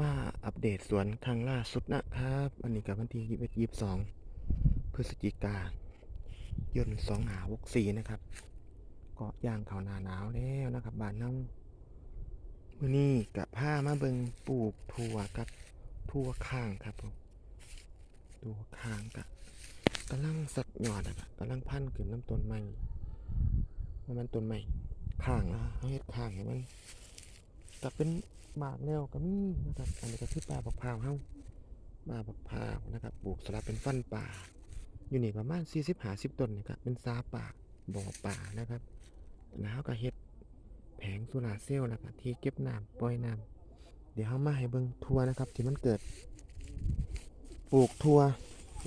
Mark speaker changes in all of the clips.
Speaker 1: มาอัปเดตสวนครั้งล่าสุดนะครับ อันนี้กับวันที่ยี่สิบยี่สองพฤศจิกายนสองหาวกสีนะครับเกาะย่างเขาหนาหนาวแล้วนะครับบ้านเฮามื้อนี้กับผ้ามาเบิงปลูกถั่วกับถั่วข้างครับผมถั่วข้างกับกำลังสัดหยอดนะครับกำลังพันขึ้นน้ำต้นใหม่มันต้นใหม่ข้างนะเขาเฮ็ดข้างให้มันกับเป็น หมากแนวก็มีนะครับอันนี้ก็คือป่าบักพร้าวเฮาป่าบักพร้าวนะครับปลูกสลับเป็นฟันป่า อยู่นี่ประมาณ40 50ต้นนี่ครับเป็นซาป่าบ่อป่านะครับแล้วก็เฮ็ดแผงโซลาเซลล์นะครับที่เก็บน้ำปล่อยน้ำเดี๋ยวเฮามาให้เบิ่งทัวนะครับ ที่มันเกิด ปลูกทัว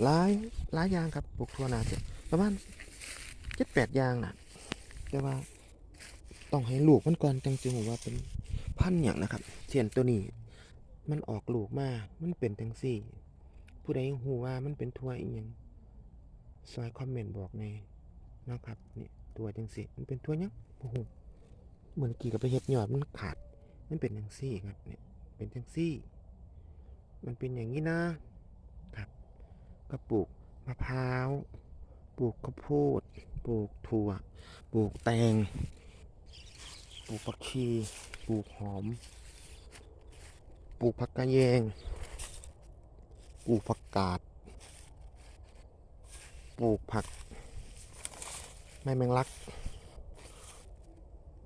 Speaker 1: หลายหลายอย่างครับปลูกทัวนาจะประมาณ7-8อย่างนะแต่ว่าต้องให้ลูกมันก่อนจังสิฮู้ว่าเป็น พันธุ์อย่างนะครับ เช่นตัวนี้ มันออกลูกมา มันเป็นจังซี่ ผู้ใดหูว่ามันเป็นทัวอีหยังซอยคอมเมนต์บอกในนะครับนี่ตัวจังซี่ มันเป็นทัวยังบ่ฮู้เหมือนกี่กับไปเฮ็ดยอดมันขาด มันเป็นจังซี่ครับเนี่ยเป็นจังซี่ มันเป็นอย่างนี้นะครับก็ปลูกมะพร้าวปลูกข้าวโพดปลูกถั่ว ปลูกแตง ปลูกผักชี ปลูกหอม ปลูกผักกะแยง ปลูกผักกาด ปลูกผักไม้แมงลัก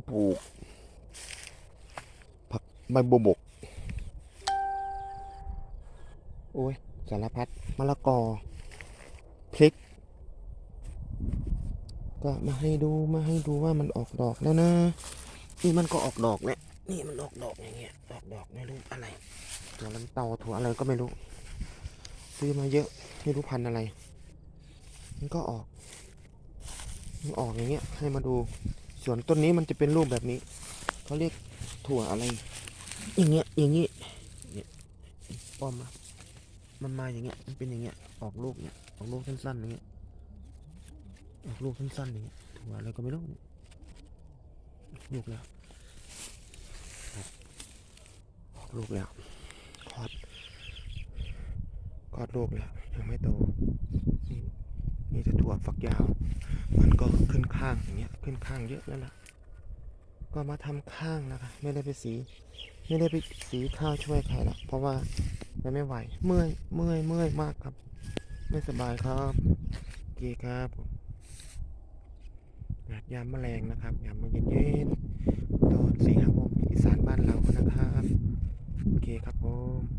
Speaker 1: ปลูก ผักใบบัวบก โอ้ย สารพัดมะละกอ พริก ก็มาให้ดู มาให้ดูว่ามันออกดอกแล้วนะนี่มันก็ออกดอกเนี่ย นี่มันออกดอกอย่างเงี้ยออกดอกไม่รู้อะไรถั่วลันเตาถั่วอะไรก็ไม่รู้ ซื้อมาเยอะไม่รู้พันอะไร มันก็ออกมันออกอย่างเงี้ย ให้มาดูส่วนต้นนี้มันจะเป็นรูปแบบนี้เขาเรียกถั่วอะไร อย่างเงี้ยอย่างงี้เนี่ยป้อมมามันมาอย่างเงี้ยมันเป็นอย่างเงี้ยออกลูกเนี่ยออกลูกสั้นๆอย่างเงี้ยออกลูกสั้นๆอย่างเงี้ยถั่วอะไรก็ไม่รู้ยลูกแล้วครับออก ลูกแล้วคลอดคลอดลูกแล้ว ยังไม่โตนี่นี่จะถั่วฝักยาว มันก็ขึ้นข้างอย่างเงี้ยขึ้นข้างเยอะแล้วล่ะ ก็มาทำข้างนะคะ ไม่ได้ไปสี ไม่ได้ไปสีข้าวช่วยใครละเพราะว่ามันไม่ไหว เมื่อยเมื่อยเมื่อยมากครับ ไม่สบายครับโอเคครับผมยามแมลงนะครับยามมาเย็นๆตอนสี่ ครับผม